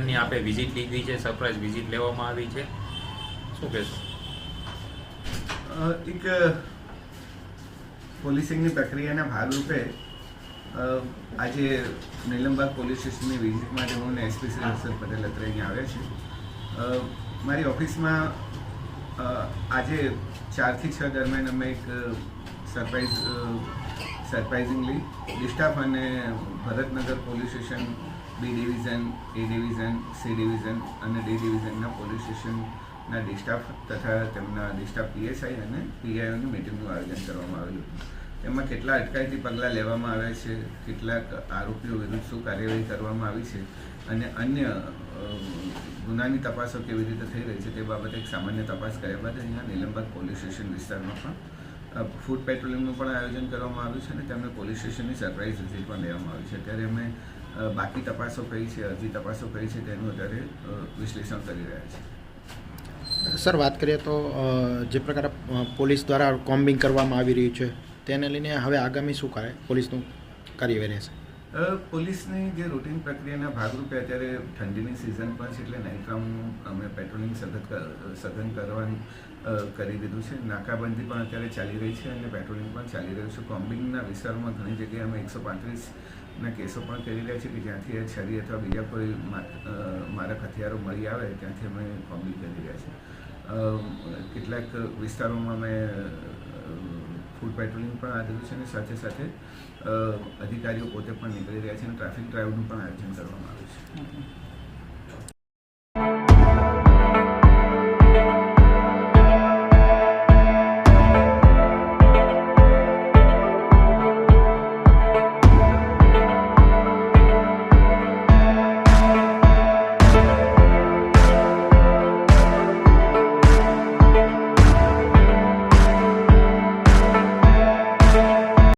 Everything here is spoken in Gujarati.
સ્ટેશનની આપે વિઝિટ લીધી છે સરપ્રાઇઝ વિઝિટ લેવામાં આવી છે. શું કહેશો? એક પોલીસિંગની પ્રક્રિયાના ભાગરૂપે આજે નીલમબાગ પોલીસ સ્ટેશનની વિઝિટ માટે હું ને એસપી શ્રી હર્ષદ પટેલ અત્રે અહીંયા આવ્યા છું મારી ઓફિસમાં આજે ચારથી છ દરમિયાન અમે એક સરપ્રાઇઝ સરપ્રાઇઝિંગલી ડિસ્ટાફ અને Bharatnagar police station B division A division C division અને ડી ડિવિઝનના પોલીસ સ્ટેશનના ડિસ્ટાફ તથા તેમના ડિસ્ટાફ પીએસઆઈ અને પીઆઈઓની મિટિંગનું આયોજન કરવામાં આવ્યું તેમાં કેટલા અટકાયતી પગલાં લેવામાં આવ્યા છે, કેટલાક આરોપીઓ વિરુદ્ધ શું કાર્યવાહી કરવામાં આવી છે અને અન્ય ગુનાની તપાસો કેવી રીતે થઈ રહી છે તે બાબતે એક સામાન્ય તપાસ કર્યા બાદ અહીંયા નિલંબક પોલીસ સ્ટેશન વિસ્તારમાં પણ ફૂડ પેટ્રોલિંગનું પણ આયોજન કરવામાં આવ્યું છે અને તેમને પોલીસ સ્ટેશનની સરપ્રાઇઝ વિઝિટ પણ લેવામાં આવી છે. અત્યારે અમે બાકી તપાસો કઈ છે અરજી તપાસો કઈ છે તેનું અત્યારે વિશ્લેષણ કરી રહ્યા છે. સર, વાત કરીએ તો જે પ્રકારે પોલીસ દ્વારા કોમ્બિંગ કરવામાં આવી રહ્યું છે, તેને લઈને હવે આગામી શું કરે, પોલીસનું કાર્યવાહી રહેશે? પોલીસની જે રૂટીન પ્રક્રિયાના ભાગરૂપે અત્યારે ઠંડીની સિઝન પણ છે એટલે નાઇટ રાઉન્ડનું અમે પેટ્રોલિંગ સઘન સઘન કરવાનું કરી દીધું છે. નાકાબંધી પણ અત્યારે ચાલી રહી છે અને પેટ્રોલિંગ પણ ચાલી રહ્યું છે. કોમ્બિંગના વિસ્તારોમાં ઘણી જગ્યાએ અમે એકસો પાંત્રીસના કેસો પણ કરી રહ્યા છીએ કે જ્યાંથી છરી અથવા બીજા કોઈ મારક હથિયારો મળી આવે ત્યાંથી અમે કોમ્બિંગ કરી રહ્યા છીએ. કેટલાક વિસ્તારોમાં અમે ફૂડ પેટ્રોલિંગ પણ આદર્યું છે અને સાથે સાથે અધિકારીઓ પોતે પણ નીકળી રહ્યા છે અને ટ્રાફિક ડ્રાઈવનું પણ આયોજન કરવામાં આવ્યું છે.